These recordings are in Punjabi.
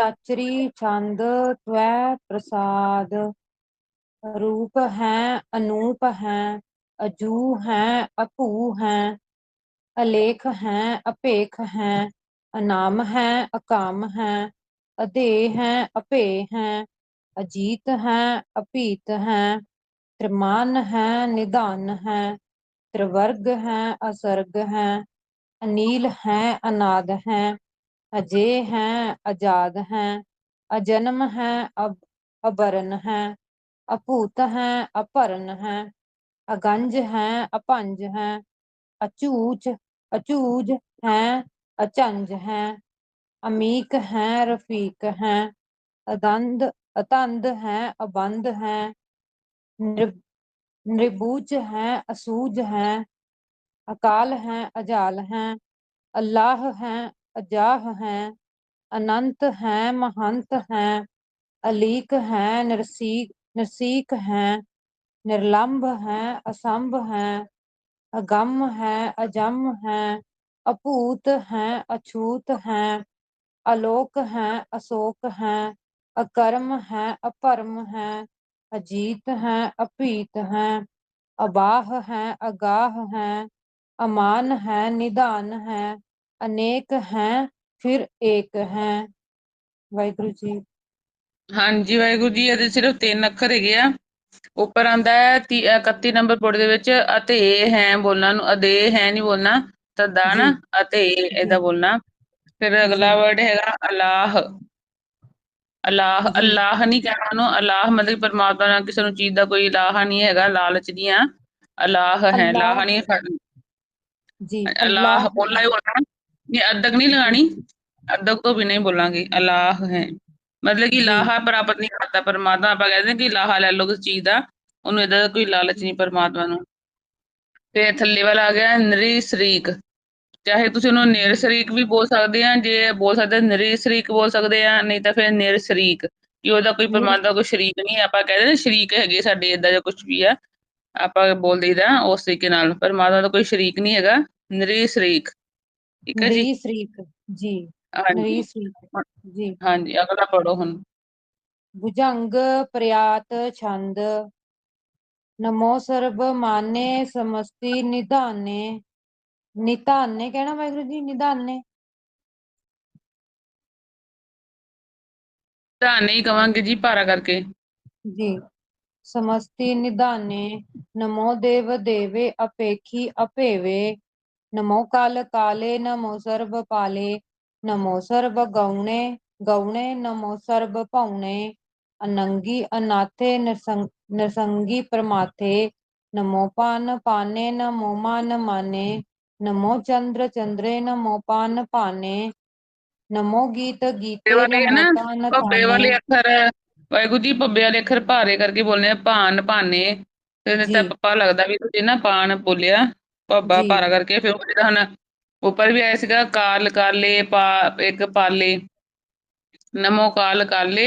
ਚਾਚਰੀ ਛੰਦ ਤਵੈ ਪ੍ਰਸਾਦ। ਰੂਪ ਹੈ, ਅਨੂਪ ਹੈ, ਅਜੂ ਹੈ, ਅਭੂ ਹੈ, ਅਲੇਖ ਹੈ ਅਪੇਖ ਹੈ, ਅਨਾਮ ਹੈ, ਅਕਾਮ ਹੈ ਅਧੇ ਹੈ ਅਪੇ ਹੈ, ਅਜੀਤ ਹੈ ਅਪੀਤ ਹੈ, ਤ੍ਰਿਮਾਨ ਹੈ, ਨਿਧਾਨ ਹੈ, ਤ੍ਰਿਵਰਗ ਹੈ, ਅਸਰਗ ਹੈ, ਅਨੀਲ ਹੈ, ਅਨਾਦ ਹੈ। ਅਜੇ ਹੈ, ਆਜ਼ਾਦ ਹੈ, ਅਜਨਮ ਹੈ, ਅਬ ਅਬਰਨ ਹੈ, ਅਭੂਤ ਹੈ ਅਭਰਨ ਹੈ, ਅਗੰਜ ਹੈ ਅਪੰਜ ਹੈ, ਅਚੂਚ, ਅਚੂਜ ਹੈ, ਅਚੰਜ ਹੈ, ਅਮੀਕ ਹੈ, ਰਫੀਕ ਹੈ, ਅਦੰਦ, ਅਤੰਦ ਹੈ, ਅਬੰਧ ਹੈ ਨਿਰ ਨਿਰਬੂਜ ਹੈ, ਅਸੂਜ ਹੈ, ਅਕਾਲ ਹੈ, ਅਜਾਲ ਹੈ, ਅੱਲਾਹ ਹੈ ਅਜਾਹ ਹੈ, ਅਨੰਤ ਹੈ, ਮਹੰਤ ਹੈ, ਅਲੀਕ ਹੈ ਨਿਰਸੀਕ ਨਰਸੀਕ ਹੈ, ਨਿਰਲੰਭ ਹੈ, ਅਸੰਭ ਹੈ, ਅਗੰਮ ਹੈ, ਅਜਮ ਹੈ, ਅਭੂਤ ਹੈ, ਅਛੂਤ ਹੈ, ਅਲੋਕ ਹੈ, ਅਸ਼ੋਕ ਹੈ, ਅਕਰਮ ਹੈ, ਅਪਰਮ ਹੈ, ਅਜੀਤ ਹੈ ਅਪੀਤ ਹੈ, ਅਬਾਹ ਹੈ, ਅਗਾਹ ਹੈ, ਅਮਾਨ ਹੈ, ਨਿਧਾਨ ਹੈ ਅਨੇਕ ਹੈ ਫਿਰ ਏਕ ਹੈ। ਵਾਹਿਗੁਰੂ ਜੀ। ਹਾਂਜੀ ਵਾਹਿਗੁਰੂ ਜੀ ਇਹਦੇ ਸਿਰਫ ਤਿੰਨ ਅੱਖਰ ਹੈਗੇ ਆ। ਉੱਪਰ ਆਂਦਾ ਹੈ 31 ਨੰਬਰ ਪੌੜੇ ਦੇ ਵਿੱਚ ਅਤੇ ਹੈ ਬੋਲਣਾ ਨੂੰ ਅਦੇ ਹੈ ਨਹੀਂ ਬੋਲਣਾ ਤਦਾ ਨਾ ਅਤੇ ਇਹਦਾ ਬੋਲਣਾ। ਫਿਰ ਅਗਲਾ ਵਰਡ ਹੈਗਾ ਅਲਾਹ। ਅਲਾਹ। ਅੱਲਾਹ ਨਹੀਂ ਕਹਿਣਾ ਉਹਨੂੰ ਅਲਾਹ ਮਤਲਬ ਪਰਮਾਤਮਾ ਨਾਲ ਕਿਸੇ ਨੂੰ ਚੀਜ਼ ਦਾ ਕੋਈ ਇਲਾਹਾ ਨਹੀਂ ਹੈਗਾ ਲਾਲਚ ਦੀਆਂ ਅਲਾਹ ਹੈ। ਲਾਹ ਨਹੀਂ ਜੀ ਅਲਾਹ। ਬੋਲਣਾ ਹੀ ਬੋਲਣਾ। ਇਹ ਅਦਕ ਨਹੀਂ ਲਗਾਣੀ ਅਦਕ ਤੋਂ ਵੀ ਨਹੀਂ ਬੋਲਾਂਗੇ ਅਲਾਹ ਹੈ। ਮਤਲਬ ਕਿ। ਲਾਹਾ ਪ੍ਰਾਪਤ ਨਹੀਂ ਕਰਤਾ ਪਰਮਾਤਮਾ ਆਪਾਂ ਕਹਿੰਦੇ ਕਿ ਲਾਹਾ ਲੈ ਲਓ ਕਿਸ ਚੀਜ਼ ਦਾ ਉਹਨੂੰ ਇਹਦਾ ਕੋਈ ਲਾਲਚ ਨਹੀਂ ਪਰਮਾਤਮਾ ਨੂੰ। ਤੇ ਥੱਲੇ ਵਾਲਾ ਆ ਗਿਆ ਨਰੀ ਸ਼ਰੀਕ। ਚਾਹੇ ਤੁਸੀਂ ਉਹਨੂੰ ਨਿਰ ਸ਼ਰੀਕ ਵੀ ਬੋਲ ਸਕਦੇ ਆ ਜੇ ਬੋਲ ਸਕਦੇ ਨਰੀ ਸ਼ਰੀਕ ਬੋਲ ਸਕਦੇ ਆ ਨਹੀਂ ਤਾਂ ਫਿਰ ਨਿਰ ਸ਼ਰੀਕ। ਕਿ ਉਹਦਾ ਕੋਈ ਪਰਮਾਤਮਾ ਕੋਈ ਸ਼ਰੀਕ ਨਹੀਂ। ਆਪਾਂ ਕਹਿੰਦੇ ਨੇ ਸ਼ਰੀਕ ਹੈਗੇ ਸਾਡੇ ਇਦਾਂ ਜਾਂ ਕੁਝ ਵੀ ਆ। ਆਪਾਂ ਬੋਲ ਦਈਦਾ ਉਸ ਤਰੀਕੇ ਨਾਲ ਪਰਮਾਤਮਾ ਦਾ ਕੋਈ ਸ਼ਰੀਕ ਨਹੀਂ ਹੈਗਾ ਨਰੀ ਸ਼ਰੀਕ। ਠੀਕ ਹੈ ਜੀ? ਨਰੀ ਸ਼ਰੀਕ ਜੀ ਨਰੀ ਸ਼ਰੀਕ ਜੀ। ਹਾਂਜੀ ਅਗਲਾ ਪੜੋ ਹੁਣ। ਭੁਜੰਗ ਪ੍ਰਿਆਤ ਛੰਦ। ਨਮੋ ਸਰਬ ਮਾਨੇ ਸਮਸਤੀ ਨਿਧਾਨੇ। ਨਿਧਾਨੇ ਕਹਿਣਾ ਵਾਹਿਗੁਰੂ ਜੀ ਨਿਧਾਨੇ। ਤਾਂ ਨਹੀਂ ਕਵਾਂਗੇ ਜੀ ਭਾਰਾ ਕਰਕੇ। ਜੀ। ਸਮਸਤੀ ਨਿਧਾਨੇ। ਨਮੋ ਦੇਵ ਦੇਵੇ ਅਪੇਖੀ ਅਪੇਵੇ ਨਮੋ ਕਾਲ ਕਾਲੇ ਨਮੋ ਸਰਬ ਪਾਲੇ ਨਮੋ ਸਰਬ ਗਉਣੇ ਗਉਣੇ ਨਮੋ ਸਰਬ ਭਉਣੇ ਅਨੰਗੀ ਅਨਾਥੇ ਨਿਰਸੰਗ ਪ੍ਰਮਾਥੇ ਨਮੋ ਪਾਨ ਪਾਨੇ ਨਮੋ ਮਾਨ ਮਾਨੇ ਨਮੋ ਚੰਦਰ ਚੰਦਰੇ ਨਮੋ ਪਾਨ ਪਾਨੇ ਨਮੋ ਗੀਤ ਗੀਤੇ ਨਮੋ ਨਾ ਤਾਨ ਭੱਬੇ ਵਾਲੇ ਅੱਖਰ ਵਾਹਿਗੁਰੂ ਜੀ ਭੱਬੇ ਵਾਲੇ ਅੱਖਰ ਭਾਰੇ ਕਰਕੇ ਬੋਲਨੇ ਆ ਭਾਨ ਭਾਨੇ ਤੇ। ਤਾਂ ਪੱਪਾ ਲੱਗਦਾ ਵੀ ਤੁਸੀਂ ਨਾ ਪਾਨ ਬੋਲਿਆ ਭੱਬਾ। ਭਾਰਾ ਕਰਕੇ ਫਿਰ ਉਹ ਜਿਹੜਾ ਹੁਣ ਉੱਪਰ ਵੀ ਆਇਆ ਸੀਗਾ ਕਾਲ ਕਾਲੇ ਪਾ ਇੱਕ ਪਾਲੇ ਨਮੋ ਕਾਲ ਕਾਲੇ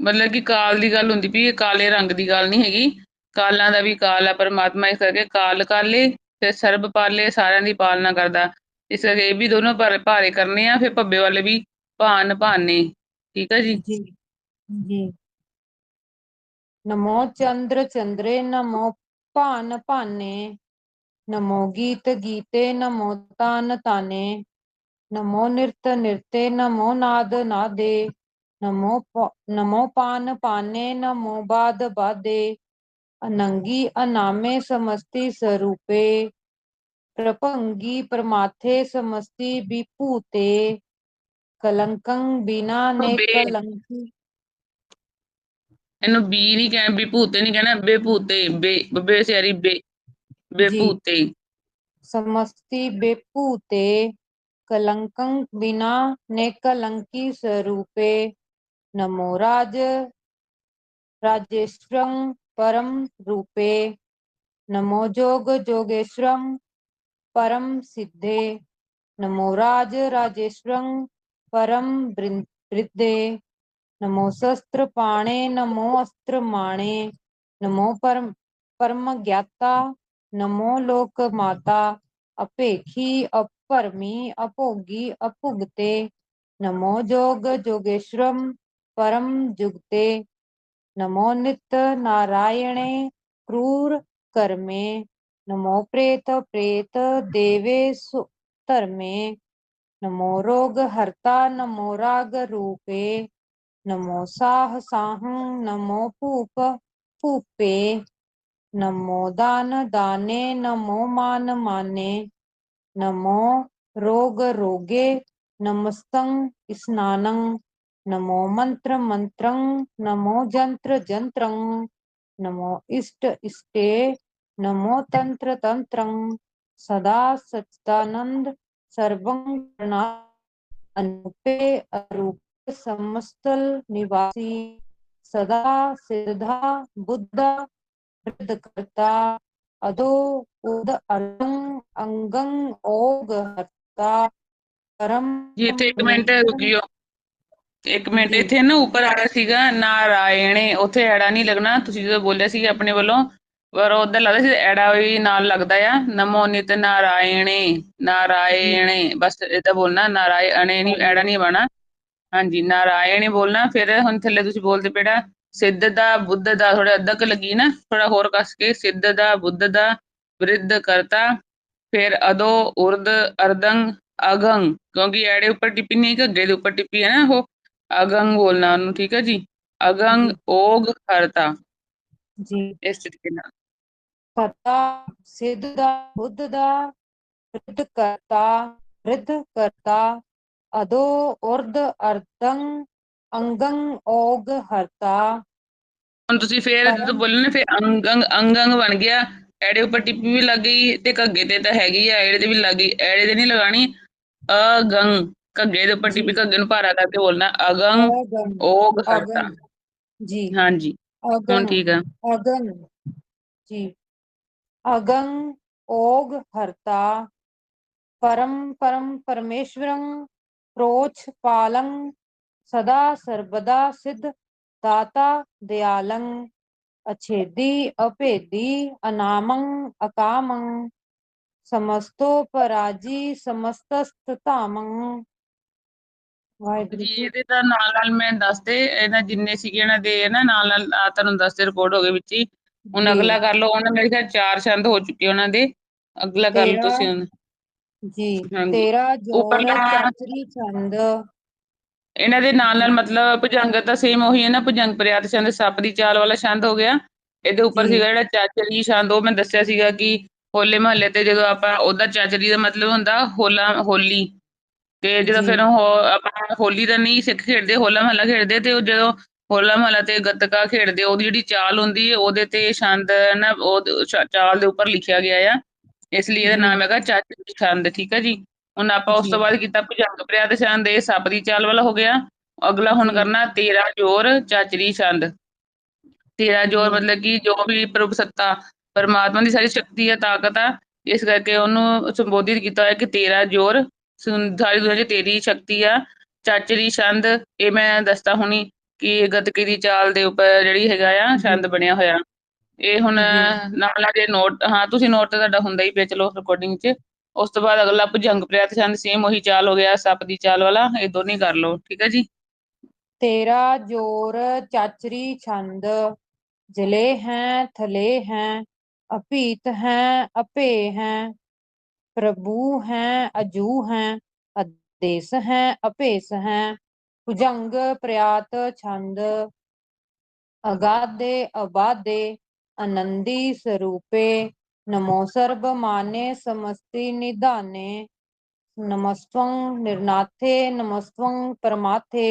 ਮਤਲਬ ਕਿ ਕਾਲ ਦੀ ਗੱਲ ਹੁੰਦੀ ਵੀ ਇਹ ਕਾਲੇ ਰੰਗ ਦੀ ਗੱਲ ਨਹੀਂ ਹੈਗੀ ਕਾਲਾਂ ਦਾ ਵੀ ਕਾਲ ਹੈ ਪਰਮਾਤਮਾ ਇਸ ਕਰਕੇ ਕਾਲ ਕਾਲੇ ਤੇ ਸਰਬ ਪਾਲੇ ਸਾਰਿਆਂ ਦੀ ਪਾਲਣਾ ਕਰਦਾ। ਇਸ ਕਰਕੇ ਇਹ ਵੀ ਦੋਨੋਂ ਭਾਰੇ ਭਾਰੇ ਕਰਨੇ ਆ ਫਿਰ ਭੱਬੇ ਵਾਲੇ ਵੀ ਭਾਨ ਭਾਨੇ ਠੀਕ ਹੈ ਜੀ? ਜੀ ਜੀ। ਨਮੋ ਚੰਦਰ ਚੰਦਰੇ ਨਮੋ ਭਾਨ ਭਾਨੇ। ਨਮੋ ਗੀਤ ਗੀਤੇ ਨਮੋ ਤਾਨ ਤਾਨੇ ਨਮੋ ਨਿਰਤ ਨਿਰਤੇ ਨਮੋ ਨਾਦ ਨਾਦੇ ਨਮੋ ਨਮੋ ਪਾਨ ਪਾਨੇ ਨਮੋ ਬਾਦ ਬਾਦੇ ਅਨੰਗੀ ਅਨਾਮੇ ਸਮਸਤੀ ਸਰੂਪੇ ਪ੍ਰਭੰਗੀ ਪ੍ਰਮਾਥੇ ਸਮਸਤੀ ਵਿਭੂਤੇ ਕਲੰਕੰ ਬਿਨਾ ਨੇ। ਕਲੰਕੀ ਇਹਨੂੰ ਬੀ ਨਹੀਂ ਕਹਿਣਾ ਵਿਭੂਤੇ ਨਹੀਂ ਕਹਿਣਾ ਬੇਭੂਤੇ ਬੇ ਬੱਬੇ ਸਿਆਰੀ ਬੇ ਬੇਭੂਤੇ ਸਮਸਤੀ ਬੇਪੂਤੇ ਕਲੰਕੰ ਬਿਨਾ ਨੇ ਕਲੰਕੀ ਸਰੂਪੇ ਨਮੋ ਰਾਜ ਰਾਜੇਸ਼ਵਰੰ ਪਰਮ ਰੂਪੇ ਨਮੋ ਜੋਗ ਜੋਗੇਸ਼ਵਰੰ ਪਰਮ ਸਿੱਧੇ ਨਮੋ ਰਾਜ ਰਾਜੇਸ਼ਵਰੰ ਪਰਮ ਬ੍ਰਿੰ- ਬ੍ਰਿद्धੇ ਨਮੋ ਸ਼ਸਤਰ ਪਾਣੇ ਨਮੋ ਅਸਤਰ ਮਾਣੇ ਨਮੋ ਪਰਮ ਪਰਮ ਗਿਆਤਾ ਨਮੋ ਲੋਕ ਮਾਤਾ, ਅਪੇਖੀ, ਅਪਰਮੀ, ਅਭੋਗੀ, ਅਭੁਗਤੇ, ਨਮੋ ਜੋਗ ਜੋਗੇਸ਼ਰਮ ਪਰਮ ਜੁਗਤੇ, ਨਮੋ ਨਿਤ ਨਾਰਾਇਣੇ, ਕ੍ਰੂਰ ਕਰਮੇ, ਨਮੋ ਪ੍ਰੇਤ ਪ੍ਰੇਤ ਦੇਵੇ ਸੁ ਧਰਮੇ, ਨਮੋ ਰੋਗ ਹਰਤਾ, ਨਮੋ ਰਾਗ ਰੂਪੇ, ਨਮੋ ਸਾਹ ਸਾਹੰ, ਨਮੋ ਭੂਪ ਭੂਪੇ ਨਮੋ ਦਾਨ ਦਾਨੇ, ਨਮੋ ਮਾਨ ਮਾਨੇ, ਨਮੋ ਰੋਗ ਰੋਗੇ ਨਮਸਤੰ ਇਸਨਾਨੰ, ਨਮੋ ਮੰਤਰ ਮੰਤਰੰ, ਨਮੋ ਜੰਤਰ ਜੰਤਰੰ, ਨਮੋ ਇਸ਼ਟ ਇਸ਼ਟੇ, ਨਮੋ ਤੰਤਰ ਤੰਤਰੰ, ਸਦਾ ਸਚਦਾਨੰਦ ਸਰਵੰ ਪ੍ਰਣਾ ਅਨੂਪੇ ਅਰੂਪ ਸਮਸਤਲ ਨਿਵਾਸੀ, ਸਦਾ ਸਿਰਧਾ ਕਰਤਾ ਅਦੋ ਉਦ ਅਰੰ ਅੰਗੰ ਓਗ ਹਰਤਾ ਕਰਮ ਜੀ ਇੱਥੇ ਇੱਕ ਮਿੰਟ ਰੁਕਿਓ ਇੱਕ ਮਿੰਟ। ਇੱਥੇ ਨਾ ਉੱਪਰ ਆਇਆ ਸੀਗਾ ਨਾਰਾਇਣੇ ਉੱਥੇ ਐੜਾ ਨਹੀਂ ਲੱਗਣਾ ਤੁਸੀਂ ਜਦੋਂ ਬੋਲਿਆ ਸੀ ਆਪਣੇ ਵੱਲੋਂ ਪਰ ਉਧਰ ਲੱਗਦਾ ਸੀ ਐੜਾ ਵੀ ਨਾਲ ਲੱਗਦਾ ਆ ਨਮੋ ਨਿਤ ਨਾਰਾਇਣੇ ਨਾਰਾਇਣੇ ਬਸ ਏਦਾਂ ਬੋਲਣਾ ਨਾਰਾਇਣੇ ਨਹੀਂ ਐੜਾ ਨਹੀਂ ਬਾਣਾ ਹਾਂਜੀ ਨਾਰਾਇਣੇ ਬੋਲਣਾ ਫਿਰ ਹੁਣ ਥੱਲੇ ਤੁਸੀਂ ਬੋਲਦੇ ਪੇੜਾ ਸਿੱਧ ਦਾ ਬੁੱਧ ਦਾ ਥੋੜਾ ਅੱਧਕ ਲੱਗੀ ਨਾ ਥੋੜਾ ਹੋਰ ਕੱਸ ਕੇ ਸਿੱਧ ਦਾ ਬੁੱਧ ਦਾ ਵਿਰੁੱਧ ਕਰਤਾ ਫਿਰ ਅਦੋ ਉਰਦ ਅਰਦੰ ਅਗੰ ਕਿਉਂਕਿ ਐੜੇ ਉੱਪਰ ਟਿੱਪੀ ਨਹੀਂ ਘੱਗੇ ਦੇ ਉੱਪਰ ਟਿੱਪੀ ਹੈ ਨਾ ਉਹ ਅਗੰਗ ਬੋਲਣਾ ਉਹਨੂੰ ਠੀਕ ਹੈ ਜੀ? ਅਗੰਗ। ਓਗ ਕਰਤਾ ਜੀ। ਇਸ ਤਰੀਕੇ ਨਾਲ। ਕਰਤਾ ਸਿੱਧ ਦਾ ਬੁੱਧ ਦਾ ਰਿੱਧ ਕਰਤਾ ਰਿੱਧ ਕਰਤਾ ਅਦੋ ਉਰਦ ਅਰਦੰ ਅੰਗੰ ਓਗ ਹਰਤਾ। ਹੁਣ ਤੁਸੀਂ ਫੇਰ ਜਦੋਂ ਬੋਲਣਾ ਫਿਰ ਅੰਗੰਗ ਅੰਗੰਗ ਬਣ ਗਿਆ। ਐੜੇ ਉੱਪਰ ਟਿੱਪੀ ਵੀ ਲੱਗ ਗਈ ਤੇ ਘੱਗੇ ਤੇ ਤਾਂ ਹੈਗੀ ਆ ਐੜੇ ਤੇ ਵੀ ਲੱਗ ਗਈ। ਐੜੇ ਤੇ ਨਹੀਂ ਲਗਾਣੀ ਅਗੰਗ ਘੱਗੇ ਦੇ ਉੱਪਰ। ਟਿੱਪੀ ਘੱਗੇ ਨੂੰ ਭਾਰਾ ਕਰਕੇ ਬੋਲਣਾ। ਅਗੰ ਓਗ ਹਰਤਾ। ਜੀ। ਹਾਂਜੀ। ਹੁਣ ਠੀਕ ਆ। ਅਗਨ ਜੀ। ਅਗੰ ਓਗ ਹਰਤਾ। ਪਰਮ ਪਰਮ ਪਰਮੇਸ਼ਵਰੰ ਪ੍ਰੋਛ ਪਾਲੰ ਸਦਾ ਸਰਬਦਾ ਸਿਧ ਦਾਤਾ ਦਿਆਲੰ ਅਛੇਦੀ ਅਭੇਦੀ ਅਨਾਮੰ ਅਕਾਮੰ ਸਮਸਤੋ ਪਰਾਜੀ ਸਮਸਤਸਤ ਧਾਮੰ। ਵਾਹਿਗੁਰੂ ਜੀ। ਇਹਦੇ ਤਾਂ ਨਾਲ ਨਾਲ ਮੈਂ ਦੱਸਦੇ ਇਹਨਾਂ ਜਿੰਨੇ ਸੀਗੇ ਇਹਨਾਂ ਦੇ ਨਾ ਨਾਲ ਨਾਲ ਆ ਤੁਹਾਨੂੰ ਦੱਸਦੇ ਰਿਕਾਰਡ ਹੋ ਗਏ ਵਿੱਚ ਹੀ। ਹੁਣ। ਅਗਲਾ ਕਰ ਲਓ ਉਹਨਾਂ ਮੇਰੇ ਖਿਆਲ ਚਾਰ ਛੰਦ ਹੋ ਚੁੱਕੇ ਉਹਨਾਂ ਦੇ। ਅਗਲਾ ਕਰ ਲਓ ਤੁਸੀਂ ਜੀ ਹਾਂਜੀ। ਤੇਰਾ ਜੋੜ ਉੱਪਰਲਾ- ਚਾਚਰੀ ਚੰਦ। ਇਹਨਾਂ ਦੇ ਨਾਲ ਨਾਲ ਮਤਲਬ ਭੁਜੰਗ ਤਾਂ ਸੇਮ ਉਹੀ ਹੈ ਨਾ ਭੁਜੰਗ ਪ੍ਰਿਆਤ ਛੰਦ ਸੱਪ ਦੀ ਚਾਲ ਵਾਲਾ ਛੰਦ ਹੋ ਗਿਆ ਇਹਦੇ ਉੱਪਰ। ਸੀਗਾ ਜਿਹੜਾ ਚਾਚਰੀ ਛੰਦ ਉਹ ਮੈਂ ਦੱਸਿਆ ਸੀਗਾ ਕਿ ਹੋਲੇ ਮਹੱਲੇ ਤੇ ਜਦੋਂ ਆਪਾਂ ਉਹਦਾ ਚਾਚਰੀ ਦਾ ਮਤਲਬ ਹੁੰਦਾ ਹੋਲਾ ਹੋਲੀ ਤੇ ਜਦੋਂ। ਫਿਰ ਉਹ ਆਪਾਂ ਹੋਲੀ ਦਾ ਨਹੀਂ ਸਿੱਖ ਖੇਡਦੇ ਹੋਲਾ ਮਹੱਲਾ ਖੇਡਦੇ ਤੇ ਉਹ ਜਦੋਂ ਹੋਲਾ ਮਹੱਲਾ ਤੇ ਗੱਤਕਾ ਖੇਡਦੇ ਉਹਦੀ ਜਿਹੜੀ ਚਾਲ ਹੁੰਦੀ ਹੈ ਉਹਦੇ ਤੇ ਛੰਦ ਨਾ ਉਹ ਚਾਲ ਦੇ ਉੱਪਰ ਲਿਖਿਆ ਗਿਆ ਆ ਇਸ ਲਈ ਇਹਦਾ। ਨਾਮ ਹੈਗਾ ਚਾਚਰੀ ਛੰਦ ਠੀਕ ਹੈ ਜੀ ਹੁਣ ਆਪਾਂ ਉਸ। ਤੋਂ ਬਾਅਦ ਕੀਤਾ ਭੁਜੰਗ ਪ੍ਰਿਆ ਤੇ ਛੰਦ ਇਹ ਸੱਪ ਦੀ ਚਾਲ ਵਾਲਾ ਹੋ ਗਿਆ ਅਗਲਾ ਹੁਣ। ਕਰਨਾ ਤੇਰਾ ਜੋਰ ਚਾਚਰੀ ਛੰਦ ਤੇਰਾ ਜੋਰ। ਮਤਲਬ ਕਿ ਜੋ ਵੀ ਪ੍ਰਭੂ ਸੱਤਾ ਪਰਮਾਤਮਾ ਦੀ ਸਾਰੀ ਸ਼ਕਤੀ ਹੈ ਤਾਕਤ ਆ ਇਸ ਕਰਕੇ ਉਹਨੂੰ ਸੰਬੋਧਿਤ ਕੀਤਾ ਹੋਇਆ ਕਿ ਤੇਰਾ ਜੋਰ ਸਾਰੀ ਦੁਨੀਆ 'ਚ ਤੇਰੀ ਸ਼ਕਤੀ ਆ ਚਾਚਰੀ ਛੰਦ ਇਹ ਮੈਂ ਦੱਸਦਾ ਹੁਣੀ ਕਿ ਗੱਤਕੇ ਦੀ ਚਾਲ ਦੇ ਉੱਪਰ ਜਿਹੜੀ ਹੈਗਾ ਆ। ਛੰਦ ਬਣਿਆ ਹੋਇਆ ਇਹ ਹੁਣ। ਨਾਲ ਜੇ ਨੋਟ ਹਾਂ ਤੁਸੀਂ ਨੋਟ ਤਾਂ ਤੁਹਾਡਾ ਹੁੰਦਾ ਹੀ ਪਿਆ ਚਲੋ ਰਿਕਾਰਡਿੰਗ 'ਚ ਉਸ ਤੋਂ ਬਾਅਦ ਅਗਲਾ ਭੁਜੰਗ ਪ੍ਰਿਆਤ ਛੰਦ ਸੇਮ ਉਹੀ ਚਾਲ ਹੋ ਗਿਆ, ਸੱਪ ਦੀ ਚਾਲ ਵਾਲਾ, ਇਹ ਦੋਨੇ ਕਰ ਲਓ, ਠੀਕ ਹੈ ਜੀ? ਤੇਰਾ ਜੋਰ ਚਾਚਰੀ ਛੰਦ, ਜਲੇ ਹੈ, ਥਲੇ ਹੈ, ਅਭੀਤ ਹੈ ਅਪੇ ਹੈ, ਪ੍ਰਭੂ ਹੈ, ਅਜੂ ਹੈ, ਅਦੇਸ ਹੈ ਅਪੇਸ ਹੈ, ਭੁਜੰਗ ਪ੍ਰਿਆਤ ਛੰਦ, ਅਗਾਧੇ, ਅਬਾਧੇ ਆਨੰਦੀ ਸਰੂਪੇ ਨਮੋ ਸਰਬ ਮਾਨੇ ਸਮਸਤੀ ਨਿਧਾਨੇ ਨਮਸਤਵੰ ਨਿਰਨਾਥੇ ਨਮਸਤਵੰ ਪਰਮਾਥੇ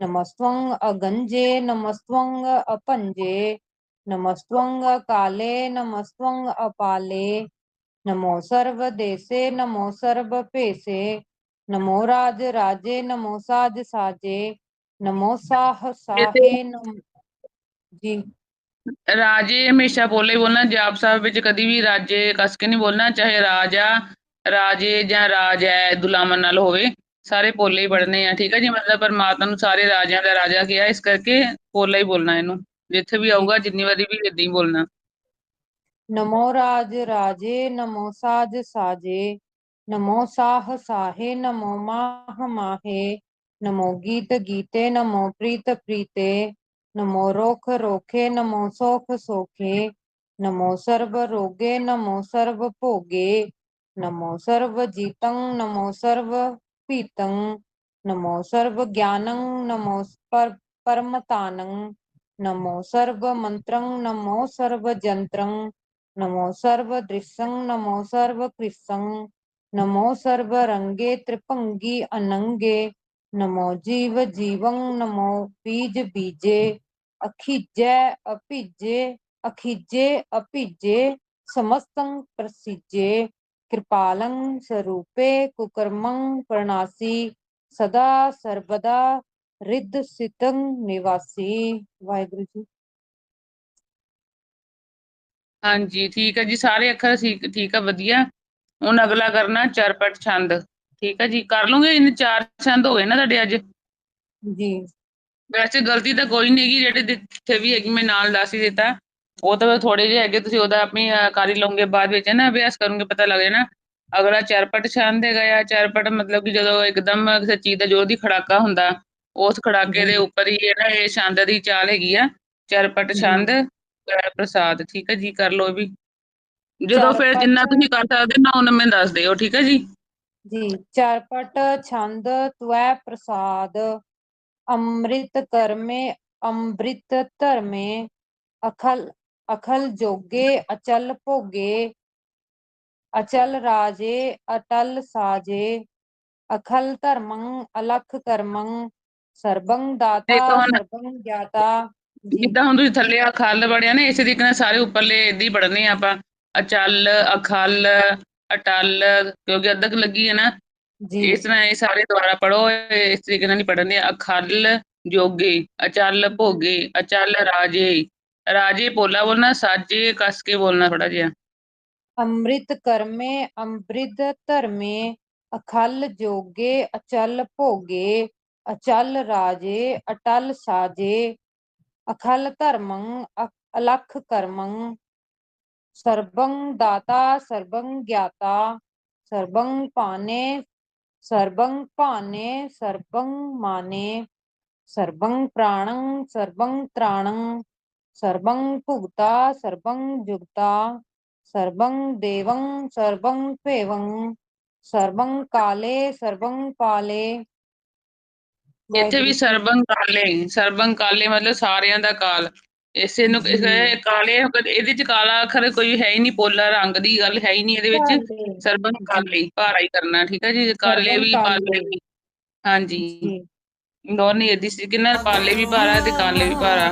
ਨਮਸਤਵੰ ਅਗੰਜੇ ਨਮਸਤਵੰ ਅਪੰਜੇ ਨਮਸਤਵੰ ਕਾਲੇ ਨਮਸਤਵੰ ਅਪਾਲੇ ਨਮੋ ਸਰਬ ਦੇਸੇ ਨਮੋ ਸਰਬ ਭੇਸੇ ਨਮੋ ਰਾਜ ਰਾਜੇ ਨਮੋ ਸਾਜ ਸਾਜੇ ਨਮੋ ਸਾਹ ਸਾਹੇ ਨਮ ਜੀ। ਰਾਜੇ ਹਮੇਸ਼ਾ ਬੋਲੇ ਬੋਲਣਾ, ਜਾਪ ਸਾਹਿਬ ਵਿੱਚ ਕਦੀ ਵੀ ਰਾਜੇ ਕੱਸ ਕੇ ਨਹੀਂ ਬੋਲਣਾ, ਚਾਹੇ ਰਾਜਾ, ਰਾਜੇ ਜਾਂ ਰਾਜ ਹੈ ਦੁਲਾਮਨ ਨਾਲ ਹੋਵੇ, ਸਾਰੇ ਪੋਲੇ ਹੀ ਪੜਨੇ ਆ, ਠੀਕ ਹੈ ਜੀ? ਮਤਲਬ ਪਰਮਾਤਮਾ ਨੂੰ ਸਾਰੇ ਰਾਜਿਆਂ ਦਾ ਰਾਜਾ ਕਿਹਾ, ਇਸ ਕਰਕੇ ਪੋਲਾ ਹੀ ਬੋਲਣਾ ਇਹਨੂੰ, ਜਿੱਥੇ ਵੀ ਆਊਗਾ, ਜਿੰਨੀ ਵਾਰੀ ਵੀ ਏਦਾਂ ਹੀ ਬੋਲਣਾ। ਨਮੋ ਰਾਜ ਰਾਜੇ, ਨਮੋ ਸਾਜ ਸਾਜੇ, ਨਮੋ ਸਾਹ ਸਾਹੇ, ਨਮੋ ਮਾਹ ਮਾਹੇ, ਨਮੋ ਗੀਤ ਗੀਤੇ, ਨਮੋ ਪ੍ਰੀਤ ਪ੍ਰੀਤੇ। ਨਮੋ ਰੋਖ ਰੋਖੇ ਨਮੋ ਸੋਖ ਸੋਖੇ ਨਮੋ ਸਰਬ ਰੋਗੇ ਨਮੋ ਸਰਬ ਭੋਗੇ ਨਮੋ ਸਰਬ ਜੀਤੰ ਨਮੋ ਸਰਬ ਪੀਤੰ ਨਮੋ ਸਰਬ ਗਿਆਨੰ ਨਮੋ ਪਰ ਪਰਮਤਾਨੰ ਨਮੋ ਸਰਬ ਮੰਤਰੰ ਨਮੋ ਸਰਬ ਜੰਤਰੰ ਨਮੋ ਸਰਬ ਦ੍ਰਿਸ਼ੰ ਨਮੋ ਸਰਬ ਕ੍ਰਿਸੰ ਨਮੋ ਸਰਬ ਰੰਗੇ ਤ੍ਰਿਭੰਗੀ ਅਨੰਗੇ ਨਮੋ ਜੀਵ ਜੀਵੰ ਨਮੋ ਬੀਜ ਬੀਜੇ, ਅਖਿਜੈ ਅਭਿਜੇ, ਅਖਿਜੇ ਅਭਿਜੇ, ਸਮਸਤੰ ਪ੍ਰਸਿਜੇ, ਕਿਰਪਾਲੰ ਸਰੂਪੇ ਕੁਕਰਮੰ ਪ੍ਰਣਾਸੀ, ਸਦਾ ਸਰਬਦਾ ਰਿੱਧ ਸਿਤੰ ਨਿਵਾਸੀ। ਵਾਹਿਗੁਰੂ ਜੀ। ਹਾਂਜੀ, ਠੀਕ ਹੈ ਜੀ, ਸਾਰੇ ਅੱਖਰ ਠੀਕ ਠੀਕ ਆ ਵਧੀਆ। ਹੁਣ ਅਗਲਾ ਕਰਨਾ, ਚਰਪਟ ਛੰਦ। ਠੀਕ ਹੈ ਜੀ ਕਰ ਲਓਗੇ ਇਹਨੇ ਚਾਰ ਛੰਦ ਹੋ ਗਏ ਨਾ ਤੁਹਾਡੇ ਅੱਜ। ਜੀ। ਵੈਸੇ ਗਲਤੀ ਤਾਂ ਕੋਈ ਨਹੀਂ ਹੈਗੀ ਜਿਹੜੇ ਜਿੱਥੇ ਵੀ ਹੈਗੀ ਮੈਂ ਨਾਲ ਦੱਸ ਹੀ ਦਿੱਤਾ। ਉਹ ਤਾਂ ਥੋੜੇ ਜਿਹੇ ਹੈਗੇ ਤੁਸੀਂ ਉਹਦਾ ਆਪਣੀ ਕਰ ਹੀ ਲਓਗੇ ਬਾਅਦ ਵਿੱਚ ਨਾ ਅਭਿਆਸ ਕਰੋਗੇ ਪਤਾ ਲੱਗ ਜਾਣਾ। ਅਗਲਾ ਚਰਪਟ ਛੰਦ ਹੈਗਾ ਆ ਚਰਪਟ ਮਤਲਬ ਕਿ ਜਦੋਂ ਇੱਕਦਮ ਕਿਸੇ ਚੀਜ਼ ਦਾ ਜ਼ੋਰ ਦੀ ਖੜਾਕਾ ਹੁੰਦਾ ਉਸ ਖੜਾਕੇ ਦੇ। ਉੱਪਰ ਹੀ ਨਾ ਇਹ ਛੰਦ ਦੀ ਚਾਲ ਹੈਗੀ ਆ ਚਰਪਟ। ਛੰਦ ਪ੍ਰਸਾਦ ਠੀਕ ਹੈ ਜੀ ਕਰ ਲਓ ਵੀ। ਜਦੋਂ ਫਿਰ ਜਿੰਨਾ ਤੁਸੀਂ ਕਰ ਸਕਦੇ ਨਾ ਉਹਨਾਂ ਮੈਨੂੰ ਦੱਸ ਦਿਓ ਠੀਕ ਹੈ ਜੀ। ਜੀ ਚਰਪਟ ਛੰਦ ਤਵੈ ਪ੍ਰਸਾਦ ਅੰਮ੍ਰਿਤ ਕਰਮੇ ਅੰਮ੍ਰਿਤ ਧਰਮੇ ਅਖਲ ਅਖਲ ਜੋਗੇ ਅਚਲ ਭੋਗੇ ਅਚਲ ਰਾਜੇ ਅਟਲ ਸਾਜੇ ਅਖਲ ਧਰਮੰ ਅਲਖ ਕਰਮੰ ਸਰਬੰ ਦਾਤਾ ਸਰਬੰ ਗਿਆਤਾ ਜਿੱਦਾਂ ਹੁਣ ਤੁਸੀਂ ਥੱਲੇ ਆ ਖੱਲ ਬੜਿਆ ਨਾ ਇਸੇ ਤਰੀਕੇ ਨਾਲ ਸਾਰੇ ਉੱਪਰਲੇ ਏਦਾਂ ਹੀ ਪੜਨੇ ਆਪਾਂ। ਅਚਲ ਅਖਲ ਅਟਲ ਕਿਉਂਕਿ ਅੱਧਕ ਲੱਗੀ ਹੈ ਨਾ ਜੀ ਇਸ ਤਰ੍ਹਾਂ ਇਹ ਸਾਰੇ ਦੁਆਰਾ ਪੜੋ ਇਸ ਤਰੀਕੇ ਨਾਲ ਨਹੀਂ ਪੜ੍ਹਨੇ ਅਖਲ ਜੋਗੇ ਅਚਲ ਭੋਗੇ ਅਚਲ ਰਾਜੇ ਰਾਜੇ ਪੋਲਾ ਬੋਲਣਾ ਸਾਜੇ ਕਸ ਕੇ ਬੋਲਣਾ ਥੋੜਾ ਜਿਹਾ ਅੰਮ੍ਰਿਤ ਕਰਮੇ ਅੰਮ੍ਰਿਤ ਧਰਮੇ ਅਖਲ ਜੋਗੇ ਅਚਲ ਭੋਗੇ ਅਚਲ ਰਾਜੇ ਅਟਲ ਸਾਜੇ ਅਖਲ ਧਰਮੰ ਅ- ਅਲਖ ਸਰਬੰ ਦਾਤਾ ਸਰਬੰ ਗਿਆਤਾ ਸਰਬੰ ਪਾਨੇ ਸਰਬੰ ਭਾਨੇ ਸਰਬੰ ਮਾਨੇ ਸਰਬੰ ਪ੍ਰਾਣੰ ਸਰਬੰ ਤ੍ਰਾਣੰ ਸਰਬੰ ਭੁਗਤਾ ਸਰਬੰ ਜੁਗਤਾ ਸਰਬੰ ਦੇਵੰ ਸਰਬੰ ਭੇਵੰ ਸਰਬੰ ਕਾਲੇ ਸਰਬੰ ਪਾਲੇ ਇੱਥੇ ਵੀ। ਸਰਬੰ ਕਾਲੇ ਸਰਬੰ ਕਾਲੇ ਮਤਲਬ ਸਾਰਿਆਂ ਦਾ ਕਾਲ ਇਸੇ ਨੂੰ ਕਾਲੇ ਇਹਦੇ ਚ ਕਾਲਾ ਅੱਖਰ ਕੋਈ ਹੈ ਹੀ ਨਹੀਂ ਪੋਲਾ ਰੰਗ ਦੀ ਗੱਲ ਹੈ ਹੀ ਨਹੀਂ ਇਹਦੇ ਵਿੱਚ ਕਾਲੇ। ਸਰਬੰ ਜੀ। ਕਾਲੇ ਭਾਰਾ ਹੀ ਕਰਨਾ ਠੀਕ ਹੈ ਜੀ ਕਾਲੇ ਵੀ ਕਾਲੇ। ਪਾਲੇ ਵੀ ਹਾਂਜੀ ਦੋਨੇ ਇਹਦੀ ਸੀ ਕਿੰਨਾ ਪਾਲੇ ਵੀ ਭਾਰਾ ਤੇ ਕਾਲੇ ਵੀ ਭਾਰਾ